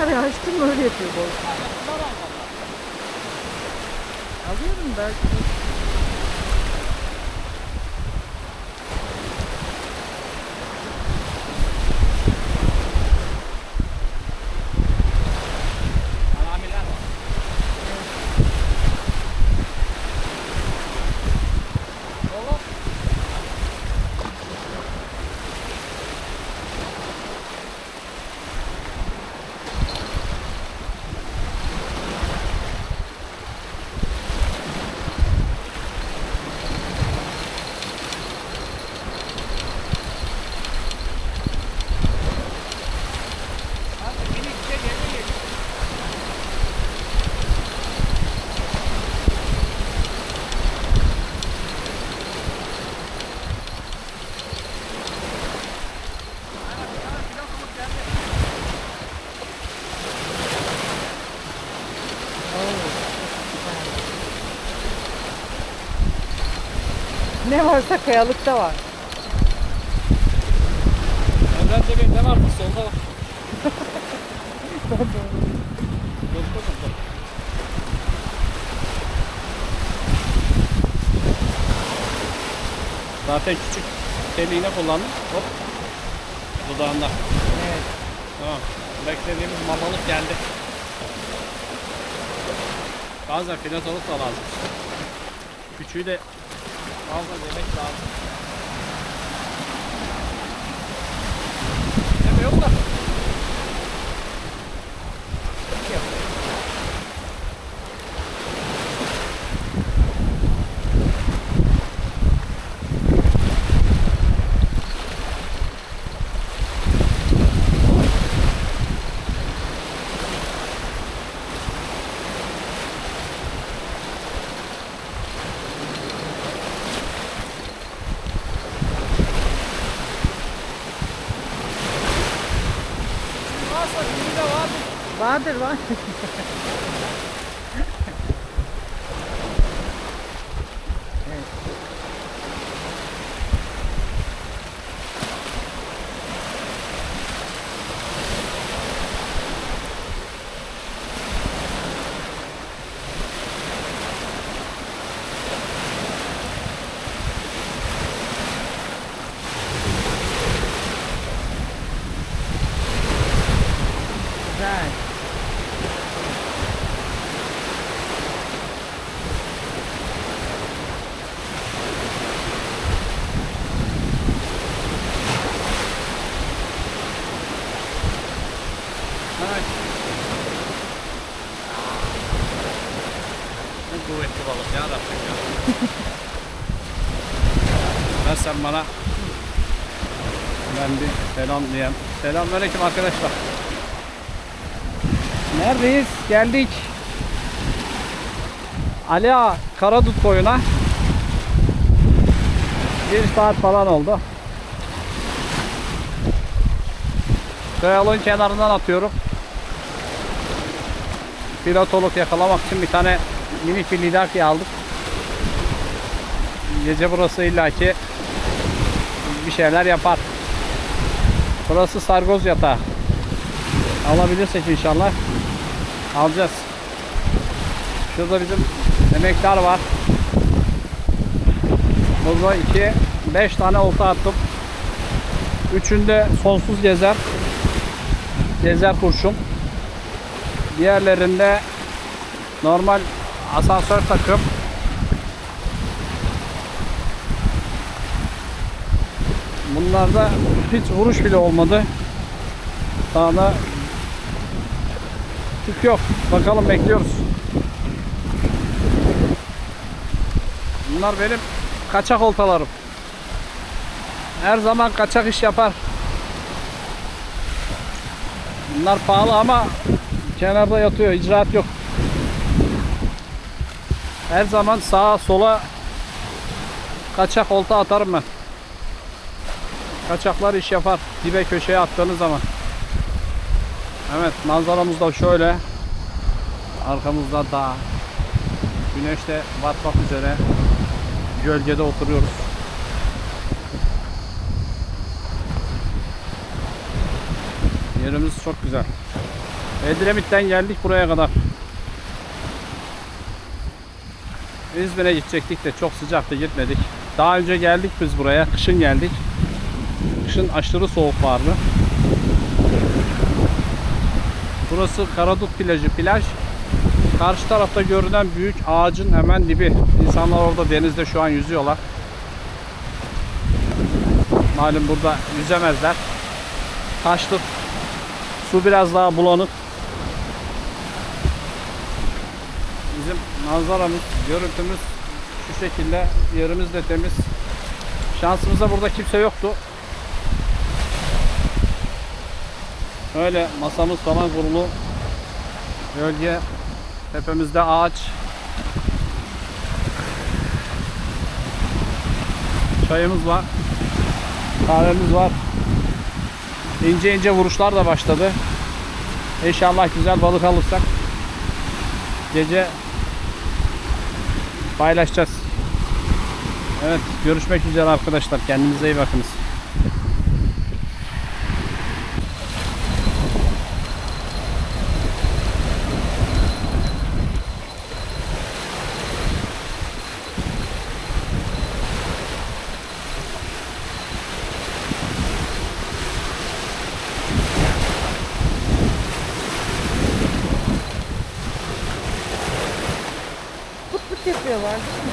kamerayı açtım öyle yapıyor boy. Alıyorum belki. Alamiler var. Oğlum. Hadi minik bir şey geliyor. Ne varsa kayalıkta var. Önden de bir ne var? Solda var. Yok, yok, yok. Zaten küçük teliğine kullandım. Hop. Dudağında. Evet. Tamam. Beklediğimiz mamalık geldi. Bazen filatolık da lazım. Küçüğü de bazen yemek lazım. Yeme yok da. Yok. Varsa kimi de var. Vardır var. evet. Güzel. Evet. Ne kuvvetli balık ya Rabbim ya. Ver sen bana. Ben bir selam diyeyim. Selamünaleyküm arkadaşlar. Neredeyiz? Geldik. Ali Ağa Karadut koyuna. Bir saat falan oldu. Kayalığın kenarından atıyorum. Pilotoluk yakalamak için bir tane minik bir lidaki aldık. Gece burası illaki bir şeyler yapar. Burası sargoz yatağı. Alabilirsek inşallah alacağız. Şurada bizim emektar var. Burada iki, beş tane olta attım. Üçünde sonsuz gezer. Gezer kurşun. Diğerlerinde normal asansör takım. Bunlarda hiç vuruş bile olmadı. Daha da tük yok. Bakalım bekliyoruz. Bunlar benim kaçak oltalarım. Her zaman kaçak iş yapar. Bunlar pahalı ama kenarda yatıyor. icraat yok. Her zaman sağa sola kaçak olta atarım ben. Kaçaklar iş yapar. Dibe köşeye attığınız zaman. Evet manzaramız da şöyle. Arkamızda dağ. Güneş de batmak üzere. Gölgede oturuyoruz. Yerimiz çok güzel. Edremit'ten geldik buraya kadar. İzmir'e gidecektik de çok sıcaktı gitmedik. Daha önce geldik biz buraya. Kışın geldik. Kışın aşırı soğuk vardı. Burası Karadut plajı. Plaj karşı tarafta görünen büyük ağacın hemen dibi. İnsanlar orada denizde şu an yüzüyorlar. Malum burada yüzemezler. Taşlık. Su biraz daha bulanık. Bizim manzaramız, görüntümüz şu şekilde. Yerimiz de temiz. Şansımıza burada kimse yoktu. Öyle masamız falan kurulu. Gölge. Tepemizde ağaç. Çayımız var. Kahvemiz var. İnce ince vuruşlar da başladı. İnşallah güzel balık alırsak gece paylaşacağız. Evet görüşmek üzere arkadaşlar. Kendinize iyi bakınız. Yapıyorlar değil mi?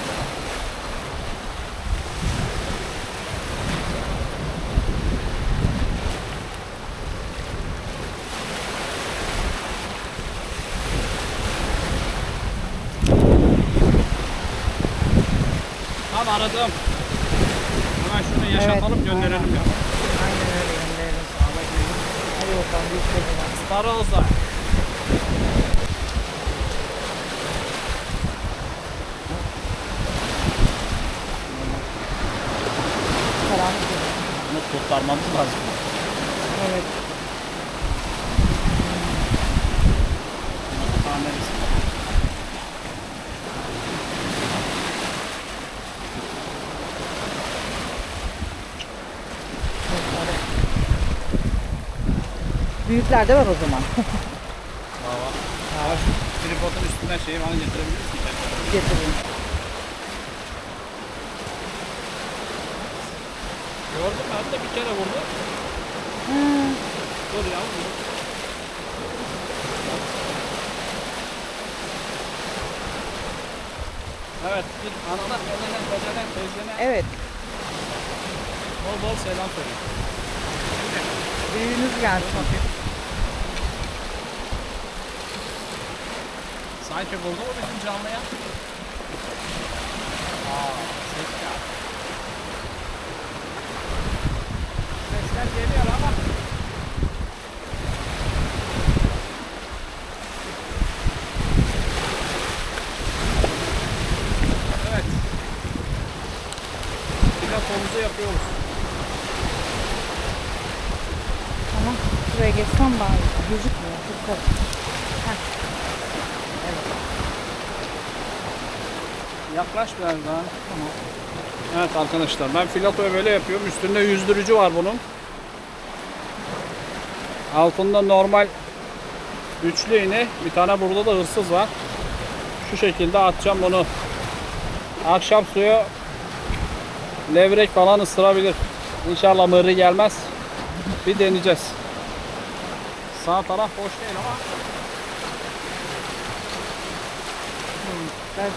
Tam aradım. Hemen şunu yaşatalım Evet, gönderelim ya. Aynen öyle gönderelim. Hadi bakalım büyük kocaman. Kurtarmamız lazım. Evet. Büyükler de var o zaman. Şu tripodun üstüne şeyi bana getirebilir misin? Getireyim. Gördün mü? Hatta bir kere vurdu. Dur ya. Dur. Evet, git anana, dedene, dedene, teyzene Evet. bol bol selam söyle. Büyüğünüz gelsin. Sanki buldu mu bizim canlıya? Aa, ses geldi. Sesler geliyor ama Evet. Platomuzu yapıyoruz. Ama şuraya geçsem bari. Gözükmüyor. Çok. Evet. Yaklaş biraz daha. Tamam. Evet arkadaşlar ben filatoyu böyle yapıyorum. Üstünde yüzdürücü var bunun. Altında normal üçlü iğne. Bir tane burada da hırsız var. Şu şekilde atacağım bunu. Akşam suyu levrek falan ısırabilir. İnşallah mırrı gelmez. Bir deneyeceğiz. Sağ taraf boş değil ama Ben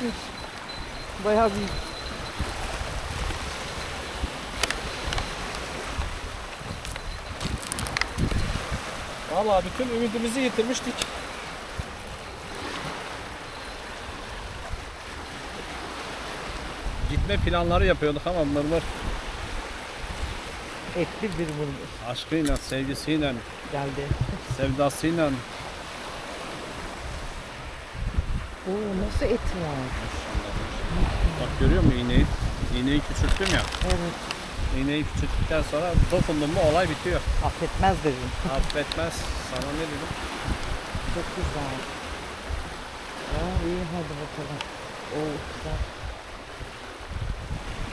Büyükmüş. Bayağı büyük. Vallahi bütün ümidimizi yitirmiştik. Gitme planları yapıyorduk ama mırmır Etli bir mırmır Aşkıyla, sevgisiyle, geldi. sevdasıyla. Oo nasıl et var? Bak görüyor musun iğneyi? İğneyi küçülttüm ya. Evet. İğneyi küçülttükten sonra dokundum mu olay bitiyor. Affetmez dedim. Affetmez. Sana ne dedim? Çok güzel. Aa iyi hadi bakalım. Oo güzel.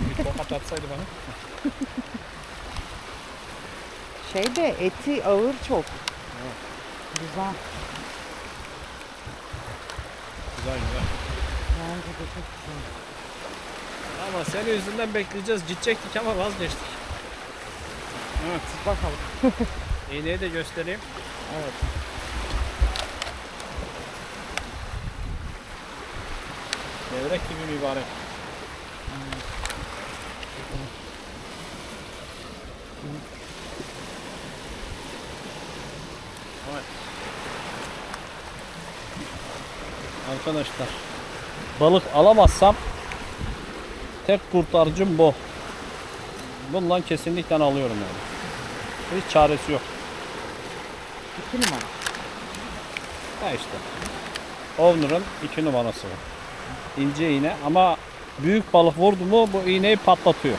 Bir tokat atsaydı bana. Şey de eti ağır çok. Güzel. Güzel güzel. Bence de çok güzel. Ama senin yüzünden bekleyeceğiz. Gidecektik ama vazgeçtik. Evet. Bakalım. İğneyi de göstereyim. Evet. Levrek gibi mübarek. Evet. Arkadaşlar balık alamazsam tek kurtarıcım bu. Bundan kesinlikle alıyorum yani. Hiç çaresi yok. İki numara. Ha işte. Owner'ın iki numarası var. İnce iğne ama büyük balık vurdu mu bu iğneyi patlatıyor.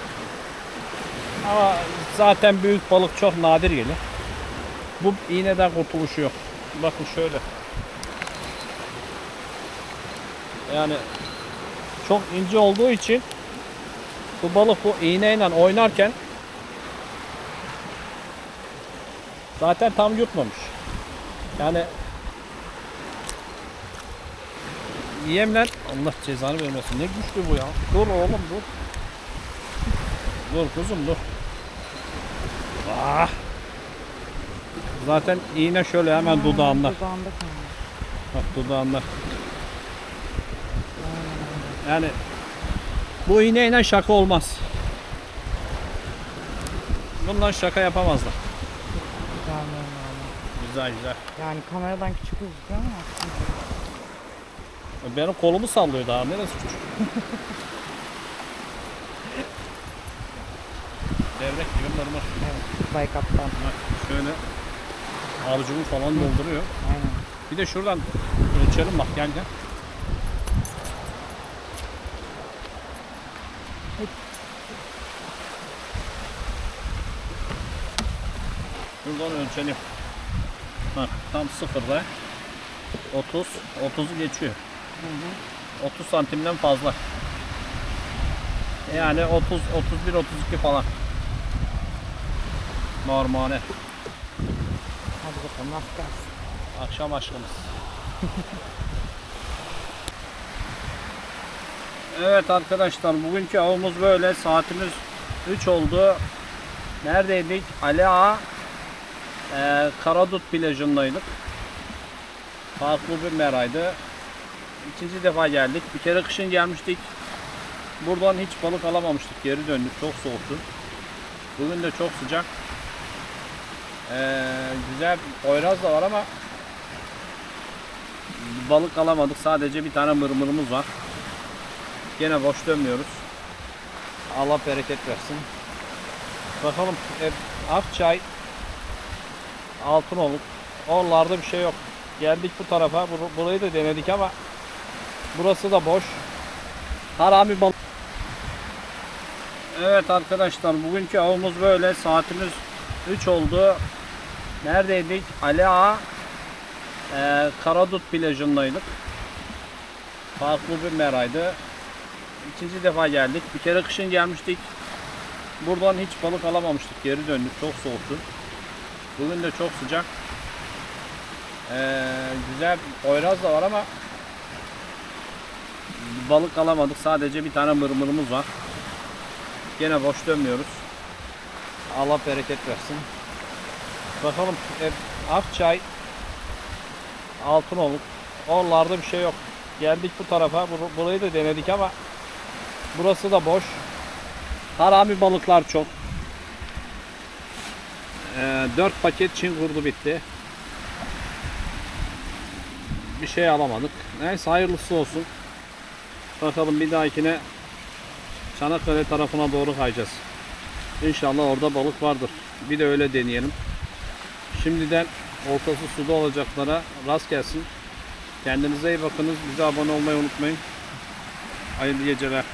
Ama zaten büyük balık çok nadir gelir. Bu iğneden kurtuluşu yok. Bakın şöyle. Yani çok ince olduğu için bu balık bu iğneyle oynarken zaten tam yutmamış. Yani Yiyemler Allah cezanı vermesin. Ne güçlü bu ya. Dur oğlum dur. Dur kuzum dur. Ah. Zaten iğne şöyle hemen dudağında. Dudağında. Bak dudağında. Yani bu iğneyle şaka olmaz. Bundan şaka yapamazlar. Güzel normal. Güzel güzel. Yani kameradan küçük gözüküyor ama aslında Benim kolumu sallıyor daha. Neresi küçük? Devrek gibi mırmır. evet. Bay kaptan. Şöyle harcımı falan dolduruyor. Aynen. Bir de şuradan ölçelim bak gel gel. Şuradan ölçelim. Bak tam sıfırda 30, 30'u geçiyor. 30 santimden fazla. Yani 30, 31, 32 falan. Normale. Hadi bakalım nasıl gelsin. Akşam aşkımız. evet arkadaşlar bugünkü avımız böyle. Saatimiz 3 oldu. Neredeydik? Ali Ağa e, Karadut plajındaydık. Farklı bir meraydı. İkinci defa geldik. Bir kere kışın gelmiştik. Buradan hiç balık alamamıştık. Geri döndük. Çok soğuktu. Bugün de çok sıcak. Ee, güzel poyraz da var ama balık alamadık. Sadece bir tane mırmırımız var. Gene boş dönmüyoruz. Allah bereket versin. Bakalım e, Akçay Altınoluk Oralarda bir şey yok. Geldik bu tarafa. Bur- burayı da denedik ama burası da boş. Harami balık. Evet arkadaşlar bugünkü avımız böyle. Saatimiz 3 oldu. Neredeydik? Ali Ağa e, Karadut plajındaydık. Farklı bir meraydı. İkinci defa geldik. Bir kere kışın gelmiştik. Buradan hiç balık alamamıştık. Geri döndük. Çok soğuktu. Bugün de çok sıcak. Ee, güzel poyraz da var ama balık alamadık. Sadece bir tane mırmırımız var. Gene boş dönmüyoruz. Allah bereket versin. Bakalım e, Akçay Altınoluk Oralarda bir şey yok. Geldik bu tarafa. Bur- burayı da denedik ama burası da boş. Harami balıklar çok. Ee, 4 paket Çin kurdu bitti. Bir şey alamadık. Neyse hayırlısı olsun. Bakalım bir dahakine Çanakkale tarafına doğru kayacağız. İnşallah orada balık vardır. Bir de öyle deneyelim. Şimdiden ortası suda olacaklara rast gelsin. Kendinize iyi bakınız. Bize abone olmayı unutmayın. Hayırlı geceler.